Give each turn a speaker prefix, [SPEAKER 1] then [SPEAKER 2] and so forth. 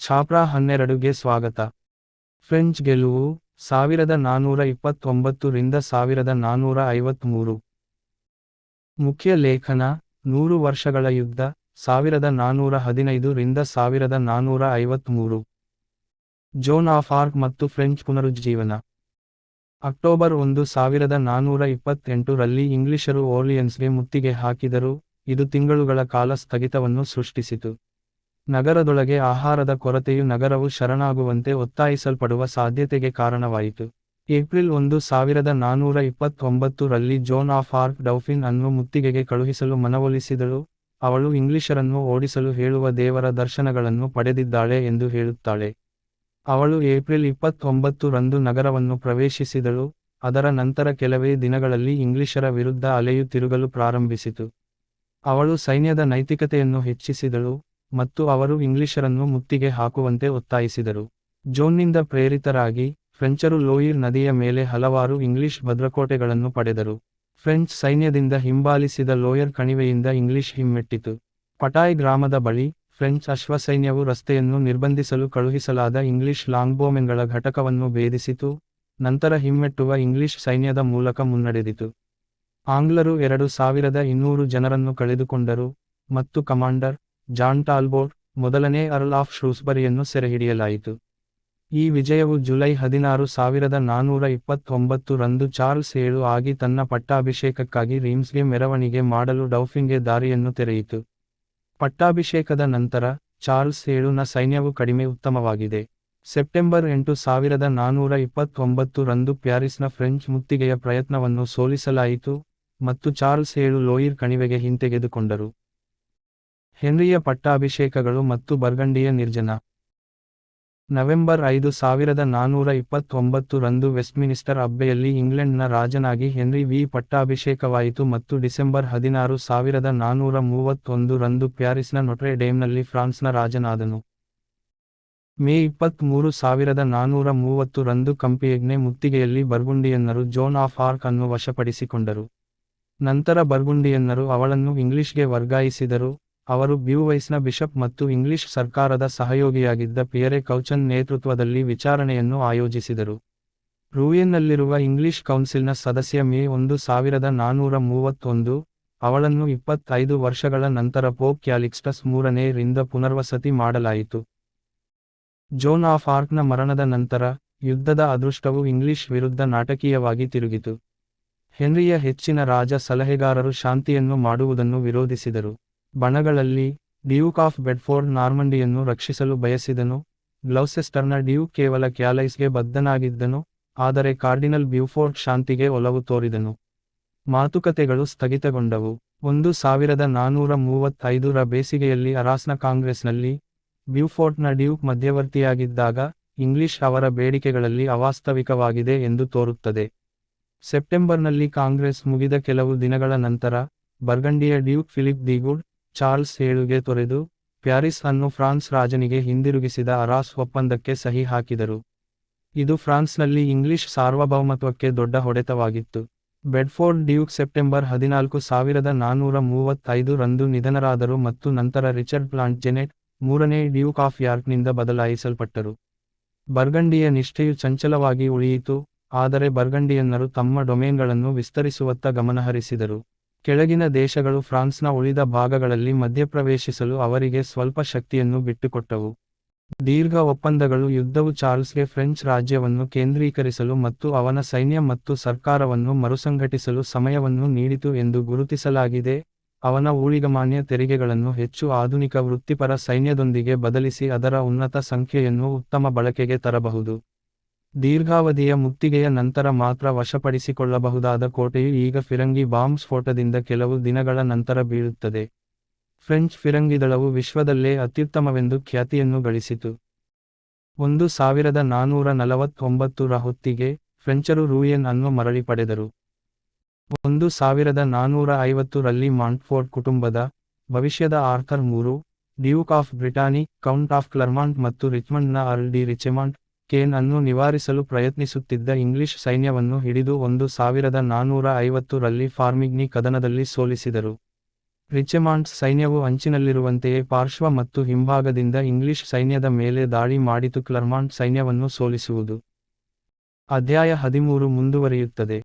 [SPEAKER 1] ಛಾಪ್ರಾ ಹನ್ನೆರಡುಗೆ ಸ್ವಾಗತ. ಫ್ರೆಂಚ್ ಗೆಲುವು ಸಾವಿರದ ನಾನೂರ ಇಪ್ಪತ್ತೊಂಬತ್ತು ರಿಂದ ಸಾವಿರದ ನಾನೂರ ಐವತ್ಮೂರು. ಮುಖ್ಯ ಲೇಖನ, ನೂರು ವರ್ಷಗಳ ಯುದ್ಧ, ಸಾವಿರದ ನಾನೂರ ಹದಿನೈದು ರಿಂದ ಸಾವಿರದ ನಾನೂರ ಐವತ್ಮೂರು. ಜೋನ್ ಆಫ್ ಆರ್ಕ್ ಮತ್ತು ಫ್ರೆಂಚ್ ಪುನರುಜ್ಜೀವನ. ಅಕ್ಟೋಬರ್ ಒಂದು ಸಾವಿರದ ನಾನೂರ ಇಪ್ಪತ್ತೆಂಟು ರಲ್ಲಿ ಇಂಗ್ಲಿಷರು ಓರ್ಲಿಯನ್ಸ್ಗೆ ಮುತ್ತಿಗೆ ಹಾಕಿದರು, ಇದು ತಿಂಗಳುಗಳ ಕಾಲ ಸ್ಥಗಿತವನ್ನು ಸೃಷ್ಟಿಸಿತು. ನಗರದೊಳಗೆ ಆಹಾರದ ಕೊರತೆಯು ನಗರವು ಶರಣಾಗುವಂತೆ ಒತ್ತಾಯಿಸಲ್ಪಡುವ ಸಾಧ್ಯತೆಗೆ ಕಾರಣವಾಯಿತು. ಏಪ್ರಿಲ್ ಒಂದು ಸಾವಿರದ ನಾನೂರ ಇಪ್ಪತ್ತೊಂಬತ್ತು ರಲ್ಲಿ ಜೋನ್ ಆಫ್ ಆರ್ಕ್ ಡೌಫಿನ್ ಅನ್ನು ಮುತ್ತಿಗೆಗೆ ಕಳುಹಿಸಲು ಮನವೊಲಿಸಿದಳು. ಅವಳು ಇಂಗ್ಲಿಷರನ್ನು ಓಡಿಸಲು ಹೇಳುವ ದೇವರ ದರ್ಶನಗಳನ್ನು ಪಡೆದಿದ್ದಾಳೆ ಎಂದು ಹೇಳುತ್ತಾಳೆ. ಅವಳು ಏಪ್ರಿಲ್ ಇಪ್ಪತ್ತೊಂಬತ್ತು ರಂದು ನಗರವನ್ನು ಪ್ರವೇಶಿಸಿದಳು. ಅದರ ನಂತರ ಕೆಲವೇ ದಿನಗಳಲ್ಲಿ ಇಂಗ್ಲಿಷರ ವಿರುದ್ಧ ಅಲೆಯು ತಿರುಗಲು ಪ್ರಾರಂಭಿಸಿತು. ಅವಳು ಸೈನ್ಯದ ನೈತಿಕತೆಯನ್ನು ಹೆಚ್ಚಿಸಿದಳು. ಮತ್ತು ಅವರು ಇಂಗ್ಲಿಷರನ್ನು ಮುತ್ತಿಗೆ ಹಾಕುವಂತೆ ಒತ್ತಾಯಿಸಿದರು. ಜೋನ್ನಿಂದ ಪ್ರೇರಿತರಾಗಿ, ಫ್ರೆಂಚರು ಲೋಯಿರ್ ನದಿಯ ಮೇಲೆ ಹಲವಾರು ಇಂಗ್ಲಿಷ್ ಭದ್ರಕೋಟೆಗಳನ್ನು ಪಡೆದರು. ಫ್ರೆಂಚ್ ಸೈನ್ಯದಿಂದ ಹಿಂಬಾಲಿಸಿದ ಲೋಯರ್ ಕಣಿವೆಯಿಂದ ಇಂಗ್ಲಿಷ್ ಹಿಮ್ಮೆಟ್ಟಿತು. ಪಟಾಯ್ ಗ್ರಾಮದ ಬಳಿ, ಫ್ರೆಂಚ್ ಅಶ್ವಸೈನ್ಯವು ರಸ್ತೆಯನ್ನು ನಿರ್ಬಂಧಿಸಲು ಕಳುಹಿಸಲಾದ ಇಂಗ್ಲಿಷ್ ಲಾಂಗ್ಬೋಮೆನ್ಗಳ ಘಟಕವನ್ನು ಭೇದಿಸಿತು. ನಂತರ ಹಿಮ್ಮೆಟ್ಟುವ ಇಂಗ್ಲಿಷ್ ಸೈನ್ಯದ ಮೂಲಕ ಮುನ್ನಡೆದಿತು. ಆಂಗ್ಲರು ಎರಡು ಸಾವಿರದ ಇನ್ನೂರು ಜನರನ್ನು ಕಳೆದುಕೊಂಡರು ಮತ್ತು ಕಮಾಂಡರ್ ಜಾನ್ ಟಾಲ್ಬೋರ್ ಮೊದಲನೇ ಅರ್ಲ್ ಆಫ್ ಶ್ರೂಸ್ಬರಿಯನ್ನು ಸೆರೆಹಿಡಿಯಲಾಯಿತು. ಈ ವಿಜಯವು ಜುಲೈ ಹದಿನಾರು ಸಾವಿರದ ನಾನೂರ ಇಪ್ಪತ್ತೊಂಬತ್ತು ರಂದು ಚಾರ್ಲ್ಸ್ ಏಳು ಆಗಿ ತನ್ನ ಪಟ್ಟಾಭಿಷೇಕಕ್ಕಾಗಿ ರೀಮ್ಸ್ಗೆ ಮೆರವಣಿಗೆ ಮಾಡಲು ಡೌಫಿನ್ಗೆ ದಾರಿಯನ್ನು ತೆರೆಯಿತು. ಪಟ್ಟಾಭಿಷೇಕದ ನಂತರ ಚಾರ್ಲ್ಸ್ ಏಳುನ ಸೈನ್ಯವು ಕಡಿಮೆ ಉತ್ತಮವಾಗಿದೆ. ಸೆಪ್ಟೆಂಬರ್ ಎಂಟು ಸಾವಿರದ ನಾನೂರ ಇಪ್ಪತ್ತೊಂಬತ್ತು ರಂದು ಪ್ಯಾರಿಸ್ನ ಫ್ರೆಂಚ್ ಮುತ್ತಿಗೆಯ ಪ್ರಯತ್ನವನ್ನು ಸೋಲಿಸಲಾಯಿತು ಮತ್ತು ಚಾರ್ಲ್ಸ್ ಏಳು ಲೋಯಿರ್ ಕಣಿವೆಗೆ ಹಿಂತೆಗೆದುಕೊಂಡರು. ಹೆನ್ರಿಯ ಪಟ್ಟಾಭಿಷೇಕಗಳು ಮತ್ತು ಬರ್ಗಂಡಿಯ ನಿರ್ಜನ. ನವೆಂಬರ್ ಐದು ಸಾವಿರದ ನಾನೂರ ಇಪ್ಪತ್ತೊಂಬತ್ತು ರಂದು ವೆಸ್ಟ್ಮಿನಿಸ್ಟರ್ ಅಬ್ಬೆಯಲ್ಲಿ ಇಂಗ್ಲೆಂಡ್ನ ರಾಜನಾಗಿ ಹೆನ್ರಿ ವಿ. ಪಟ್ಟಾಭಿಷೇಕವಾಯಿತು ಮತ್ತು ಡಿಸೆಂಬರ್ ಹದಿನಾರು ಸಾವಿರದ ನಾನೂರ ಮೂವತ್ತೊಂದು ರಂದು ಪ್ಯಾರಿಸ್ನ ನೊಟ್ರೆ ಡೇಮ್ನಲ್ಲಿ ಫ್ರಾನ್ಸ್ನ ರಾಜನಾದನು. ಮೇ ಇಪ್ಪತ್ತ್ಮೂರು ಸಾವಿರದ ನಾನೂರ ಮೂವತ್ತು ರಂದು ಕಂಪಿಯಗ್ನೆ ಮುತ್ತಿಗೆಯಲ್ಲಿ ಬರ್ಗುಂಡಿಯನ್ನರು ಜೋನ್ ಆಫ್ ಆರ್ಕ್ ಅನ್ನು ವಶಪಡಿಸಿಕೊಂಡರು. ನಂತರ ಬರ್ಗುಂಡಿಯನ್ನರು ಅವಳನ್ನು ಇಂಗ್ಲಿಷ್ಗೆ ವರ್ಗಾಯಿಸಿದರು. ಅವರು ಬ್ಯೂವೈಸ್ನ ಬಿಷಪ್ ಮತ್ತು ಇಂಗ್ಲಿಷ್ ಸರ್ಕಾರದ ಸಹಯೋಗಿಯಾಗಿದ್ದ ಪಿಯರೆ ಕೌಚನ್ ನೇತೃತ್ವದಲ್ಲಿ ವಿಚಾರಣೆಯನ್ನು ಆಯೋಜಿಸಿದರು. ರೂಯನ್ನಲ್ಲಿರುವ ಇಂಗ್ಲಿಷ್ ಕೌನ್ಸಿಲ್ನ ಸದಸ್ಯ ಮೇ ಒಂದು ಸಾವಿರದ ನಾನೂರ ಮೂವತ್ತೊಂದು, ಅವಳನ್ನು ಇಪ್ಪತ್ತೈದು ವರ್ಷಗಳ ನಂತರ ಪೋಪ್ ಕ್ಯಾಲಿಕ್ಸ್ಟಸ್ ಮೂರನೇ ರಿಂದ ಪುನರ್ವಸತಿ ಮಾಡಲಾಯಿತು. ಜೋನ್ ಆಫ್ ಆರ್ಕ್ನ ಮರಣದ ನಂತರ, ಯುದ್ಧದ ಅದೃಷ್ಟವು ಇಂಗ್ಲಿಷ್ ವಿರುದ್ಧ ನಾಟಕೀಯವಾಗಿ ತಿರುಗಿತು. ಹೆನ್ರಿಯ ಹೆಚ್ಚಿನ ರಾಜ ಸಲಹೆಗಾರರು ಶಾಂತಿಯನ್ನು ಮಾಡುವುದನ್ನು ವಿರೋಧಿಸಿದರು. ಬಣಗಳಲ್ಲಿ ಡ್ಯೂಕ್ ಆಫ್ ಬೆಡ್ಫೋರ್ಡ್ ನಾರ್ಮಂಡಿಯನ್ನು ರಕ್ಷಿಸಲು ಬಯಸಿದನು. ಗ್ಲೌಸೆಸ್ಟರ್ನ ಡ್ಯೂಕ್ ಕೇವಲ ಕ್ಯಾಲೈಸ್ಗೆ ಬದ್ಧನಾಗಿದ್ದನು, ಆದರೆ ಕಾರ್ಡಿನಲ್ ಬ್ಯೂಫೋರ್ಡ್ ಶಾಂತಿಗೆ ಒಲವು ತೋರಿದನು. ಮಾತುಕತೆಗಳು ಸ್ಥಗಿತಗೊಂಡವು. ಒಂದು ಸಾವಿರದ ನಾನೂರ ಮೂವತ್ತೈದರ ಬೇಸಿಗೆಯಲ್ಲಿ ಅರಾಸ್ನ ಕಾಂಗ್ರೆಸ್ನಲ್ಲಿ ಬ್ಯೂಫೋರ್ಟ್ನ ಡ್ಯೂಕ್ ಮಧ್ಯವರ್ತಿಯಾಗಿದ್ದಾಗ ಇಂಗ್ಲಿಷ್ ಅವರ ಬೇಡಿಕೆಗಳಲ್ಲಿ ಅವಾಸ್ತವಿಕವಾಗಿದೆ ಎಂದು ತೋರುತ್ತದೆ. ಸೆಪ್ಟೆಂಬರ್ನಲ್ಲಿ ಕಾಂಗ್ರೆಸ್ ಮುಗಿದ ಕೆಲವು ದಿನಗಳ ನಂತರ ಬರ್ಗಂಡಿಯ duke Philip the good Charles ಏಳುಗೆ ತೊರೆದು ಪ್ಯಾರಿಸ್ ಅನ್ನು ಫ್ರಾನ್ಸ್ ರಾಜನಿಗೆ ಹಿಂದಿರುಗಿಸಿದ ಅರಾಸ್ ಒಪ್ಪಂದಕ್ಕೆ ಸಹಿ ಹಾಕಿದರು. ಇದು ಫ್ರಾನ್ಸ್ನಲ್ಲಿ ಇಂಗ್ಲಿಷ್ ಸಾರ್ವಭೌಮತ್ವಕ್ಕೆ ದೊಡ್ಡ ಹೊಡೆತವಾಗಿತ್ತು. ಬೆಡ್ಫೋರ್ಡ್ ಡ್ಯೂಕ್ ಸೆಪ್ಟೆಂಬರ್ ಹದಿನಾಲ್ಕು ಸಾವಿರದ ನಾನೂರ ಮೂವತ್ತೈದು ರಂದು ನಿಧನರಾದರು ಮತ್ತು ನಂತರ ರಿಚರ್ಡ್ ಪ್ಲಾಂಟ್ ಜೆನೆಟ್, ಮೂರನೇ ಡ್ಯೂಕ್ ಆಫ್ ಯಾರ್ಕ್ನಿಂದ ಬದಲಾಯಿಸಲ್ಪಟ್ಟರು. ಬರ್ಗಂಡಿಯ ನಿಷ್ಠೆಯು ಚಂಚಲವಾಗಿ ಉಳಿಯಿತು, ಆದರೆ ಬರ್ಗಂಡಿಯನ್ನರು ತಮ್ಮ ಡೊಮೇನ್ಗಳನ್ನು ವಿಸ್ತರಿಸುವತ್ತ ಗಮನಹರಿಸಿದರು. ಕೆಳಗಿನ ದೇಶಗಳು ಫ್ರಾನ್ಸ್ನ ಉಳಿದ ಭಾಗಗಳಲ್ಲಿ ಮಧ್ಯಪ್ರವೇಶಿಸಲು ಅವರಿಗೆ ಸ್ವಲ್ಪ ಶಕ್ತಿಯನ್ನು ಬಿಟ್ಟುಕೊಟ್ಟವು. ದೀರ್ಘ ಒಪ್ಪಂದಗಳು ಯುದ್ಧವು ಚಾರ್ಲ್ಸ್ಗೆ ಫ್ರೆಂಚ್ ರಾಜ್ಯವನ್ನು ಕೇಂದ್ರೀಕರಿಸಲು ಮತ್ತು ಅವನ ಸೈನ್ಯ ಮತ್ತು ಸರ್ಕಾರವನ್ನು ಮರುಸಂಘಟಿಸಲು ಸಮಯವನ್ನು ನೀಡಿತು ಎಂದು ಗುರುತಿಸಲಾಗಿದೆ. ಅವನ ಊಳಿಗಮಾನ್ಯ ತೆರಿಗೆಗಳನ್ನು ಹೆಚ್ಚು ಆಧುನಿಕ ವೃತ್ತಿಪರ ಸೈನ್ಯದೊಂದಿಗೆ ಬದಲಿಸಿ ಅದರ ಉನ್ನತ ಸಂಖ್ಯೆಯನ್ನು ಉತ್ತಮ ಬಳಕೆಗೆ ತರಬಹುದು. ದೀರ್ಘಾವಧಿಯ ಮುತ್ತಿಗೆಯ ನಂತರ ಮಾತ್ರ ವಶಪಡಿಸಿಕೊಳ್ಳಬಹುದಾದ ಕೋಟೆಯು ಈಗ ಫಿರಂಗಿ ಬಾಂಬ್ ಸ್ಫೋಟದಿಂದ ಕೆಲವು ದಿನಗಳ ನಂತರ ಬೀಳುತ್ತದೆ. ಫ್ರೆಂಚ್ ಫಿರಂಗಿದಳವು ವಿಶ್ವದಲ್ಲೇ ಅತ್ಯುತ್ತಮವೆಂದು ಖ್ಯಾತಿಯನ್ನು ಗಳಿಸಿತು. ಒಂದು ಸಾವಿರದ ನಾನೂರ ನಲವತ್ತೊಂಬತ್ತರ ಹೊತ್ತಿಗೆ ಫ್ರೆಂಚರು ರೂಯನ್ ಅನ್ನು ಮರಳಿ ಪಡೆದರು. ಒಂದು ಸಾವಿರದ ನಾನೂರ ಐವತ್ತು ರಲ್ಲಿ ಮಾಂಟ್ಫೋರ್ಟ್ ಕುಟುಂಬದ ಭವಿಷ್ಯದ ಆರ್ಥರ್ ಮೂರು, duke of Brittany, count of Clermont ಮತ್ತು ರಿಚ್ಮಂಡ್ನ ಅರ್ಲ್ ಡಿ ರಿಚೆಮಾಂಟ್ ಕೇನ್ ಅನ್ನು ನಿವಾರಿಸಲು ಪ್ರಯತ್ನಿಸುತ್ತಿದ್ದ ಇಂಗ್ಲಿಷ್ ಸೈನ್ಯವನ್ನು ಹಿಡಿದು ಒಂದು ಸಾವಿರದ ನಾನೂರ ಐವತ್ತು ರಲ್ಲಿ ಫಾರ್ಮಿಗ್ನಿ ಕದನದಲ್ಲಿ ಸೋಲಿಸಿದರು. ರಿಚೆಮಾಂಡ್ಸ್ ಸೈನ್ಯವು ಅಂಚಿನಲ್ಲಿರುವಂತೆಯೇ ಪಾರ್ಶ್ವ ಮತ್ತು ಹಿಂಭಾಗದಿಂದ ಇಂಗ್ಲಿಷ್ ಸೈನ್ಯದ ಮೇಲೆ ದಾಳಿ ಮಾಡಿತು ಕ್ಲರ್ಮಾಂಟ್ ಸೈನ್ಯವನ್ನು ಸೋಲಿಸುವುದು. ಅಧ್ಯಾಯ ಹದಿಮೂರು ಮುಂದುವರಿಯುತ್ತದೆ.